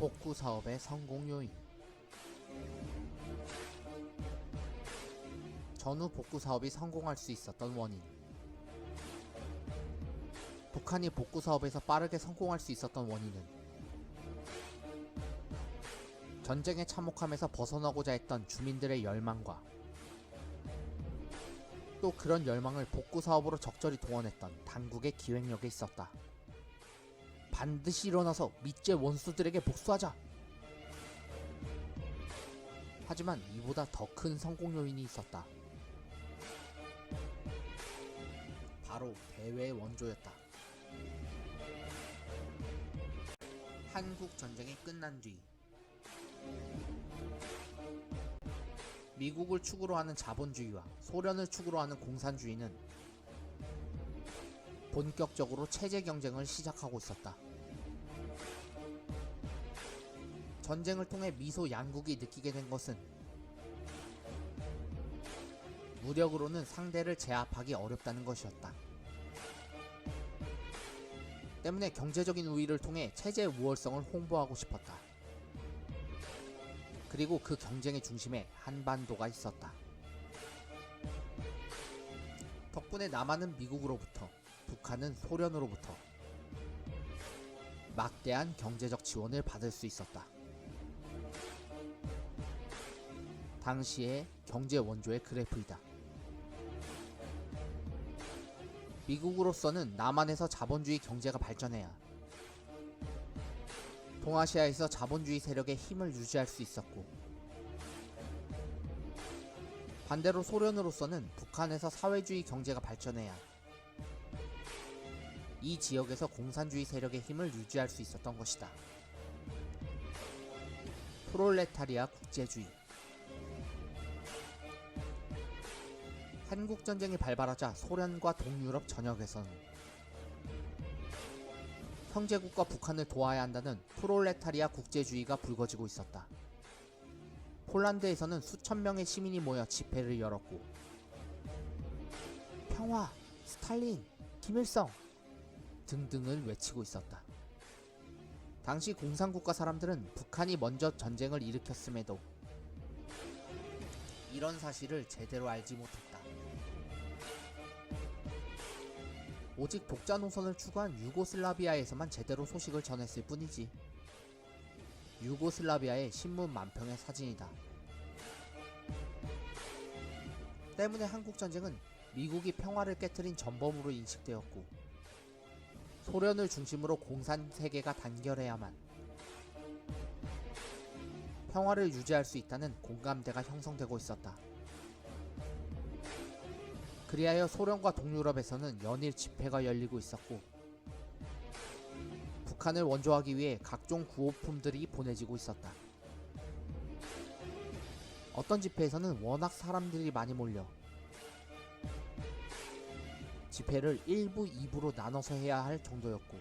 복구 사업의 성공 요인 전후 복구 사업이 성공할 수 있었던 원인 북한이 복구 사업에서 빠르게 성공할 수 있었던 원인은 전쟁에 참혹함에서 벗어나고자 했던 주민들의 열망과 또 그런 열망을 복구 사업으로 적절히 동원했던 당국의 기획력에 있었다. 반드시 일어나서 밑제 원수들에게 복수하자. 하지만 이보다 더 큰 성공 요인이 있었다. 바로 대외의 원조였다. 한국 전쟁이 끝난 뒤 미국을 축으로 하는 자본주의와 소련을 축으로 하는 공산주의는 본격적으로 체제 경쟁을 시작하고 있었다. 전쟁을 통해 미소 양국이 느끼게 된 것은 무력으로는 상대를 제압하기 어렵다는 것이었다. 때문에 경제적인 우위를 통해 체제의 우월성을 홍보하고 싶었다. 그리고 그 경쟁의 중심에 한반도가 있었다. 덕분에 남한은 미국으로부터, 북한은 소련으로부터 막대한 경제적 지원을 받을 수 있었다. 당시의 경제 원조의 그래프이다. 미국으로서는 남한에서 자본주의 경제가 발전해야 동아시아에서 자본주의 세력의 힘을 유지할 수 있었고 반대로 소련으로서는 북한에서 사회주의 경제가 발전해야 이 지역에서 공산주의 세력의 힘을 유지할 수 있었던 것이다. 프롤레타리아 국제주의 한국전쟁이 발발하자 소련과 동유럽 전역에서는 형제국가 북한을 도와야 한다는 프롤레타리아 국제주의가 불거지고 있었다. 폴란드에서는 수천 명의 시민이 모여 집회를 열었고 평화, 스탈린, 김일성 등등을 외치고 있었다. 당시 공산국가 사람들은 북한이 먼저 전쟁을 일으켰음에도 이런 사실을 제대로 알지 못했다. 오직 독자 노선을 추구한 유고슬라비아에서만 제대로 소식을 전했을 뿐이지. 유고슬라비아의 신문 만평의 사진이다. 때문에 한국전쟁은 미국이 평화를 깨뜨린 전범으로 인식되었고, 소련을 중심으로 공산 세계가 단결해야만 평화를 유지할 수 있다는 공감대가 형성되고 있었다. 그리하여 소련과 동유럽에서는 연일 집회가 열리고 있었고 북한을 원조하기 위해 각종 구호품들이 보내지고 있었다. 어떤 집회에서는 워낙 사람들이 많이 몰려 집회를 1부, 2부로 나눠서 해야 할 정도였고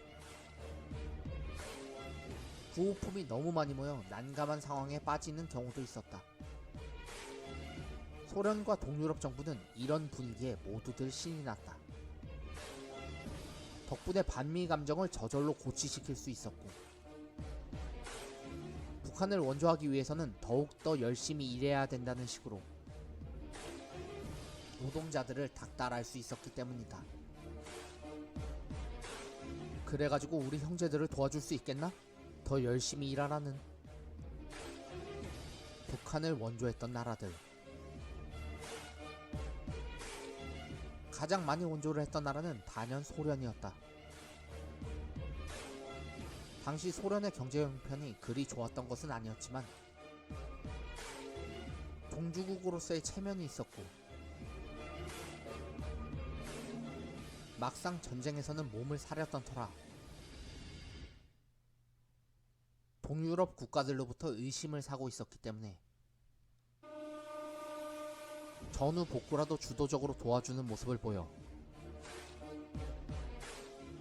구호품이 너무 많이 모여 난감한 상황에 빠지는 경우도 있었다. 소련과 동유럽 정부는 이런 분위기에 모두들 신이 났다. 덕분에 반미 감정을 저절로 고취시킬 수 있었고, 북한을 원조하기 위해서는 더욱더 열심히 일해야 된다는 식으로 노동자들을 닥달할 수 있었기 때문이다. 그래가지고 우리 형제들을 도와줄 수 있겠나? 더 열심히 일하라는 북한을 원조했던 나라들. 가장 많이 원조를 했던 나라는 단연 소련이었다. 당시 소련의 경제 형편이 그리 좋았던 것은 아니었지만 동주국으로서의 체면이 있었고 막상 전쟁에서는 몸을 사렸던 터라 동유럽 국가들로부터 의심을 사고 있었기 때문에 전후 복구라도 주도적으로 도와주는 모습을 보여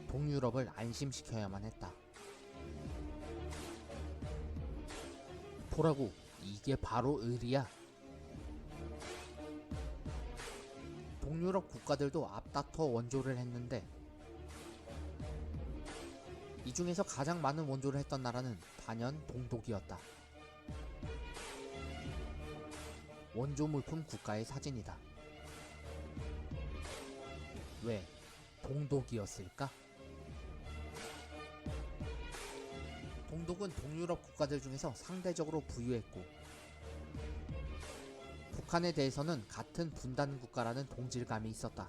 동유럽을 안심시켜야만 했다. 보라고 이게 바로 의리야. 유럽 국가들도 앞다퉈 원조를 했는데 이 중에서 가장 많은 원조를 했던 나라는 반연 동독이었다. 원조 물품 국가의 사진이다. 왜 동독이었을까? 동독은 동유럽 국가들 중에서 상대적으로 부유했고 북한에 대해서는 같은 분단 국가라는 동질감이 있었다.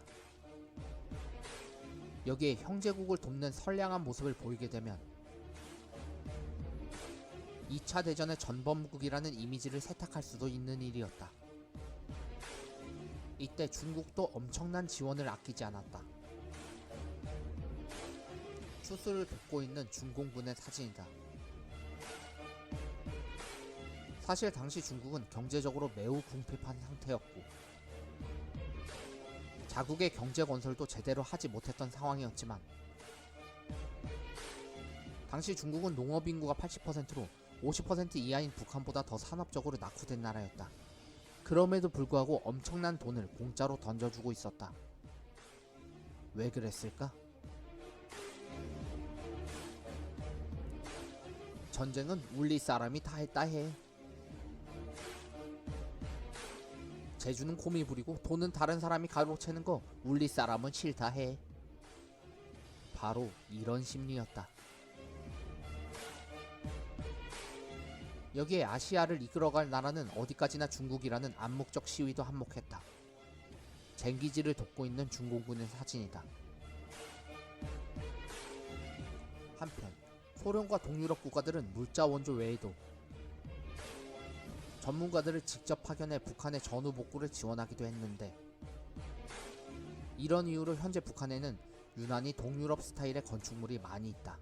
여기에 형제국을 돕는 선량한 모습을 보이게 되면 2차 대전의 전범국이라는 이미지를 세탁할 수도 있는 일이었다. 이때 중국도 엄청난 지원을 아끼지 않았다. 추수를 돕고 있는 중공군의 사진이다. 사실 당시 중국은 경제적으로 매우 궁핍한 상태였고 자국의 경제 건설도 제대로 하지 못했던 상황이었지만 당시 중국은 농업 인구가 80%로 50% 이하인 북한보다 더 산업적으로 낙후된 나라였다. 그럼에도 불구하고 엄청난 돈을 공짜로 던져주고 있었다. 왜 그랬을까? 전쟁은 울리 사람이 다 했다 해. 제주는 곰이 부리고 돈은 다른 사람이 가로채는 거 울리 사람은 싫다 해. 바로 이런 심리였다. 여기에 아시아를 이끌어갈 나라는 어디까지나 중국이라는 암묵적 시위도 한몫했다. 쟁기지를 돕고 있는 중공군의 사진이다. 한편 소련과 동유럽 국가들은 물자 원조 외에도 전문가들을 직접 파견해 북한의 전후 복구를 지원하기도 했는데 이런 이유로 현재 북한에는 유난히 동유럽 스타일의 건축물이 많이 있다.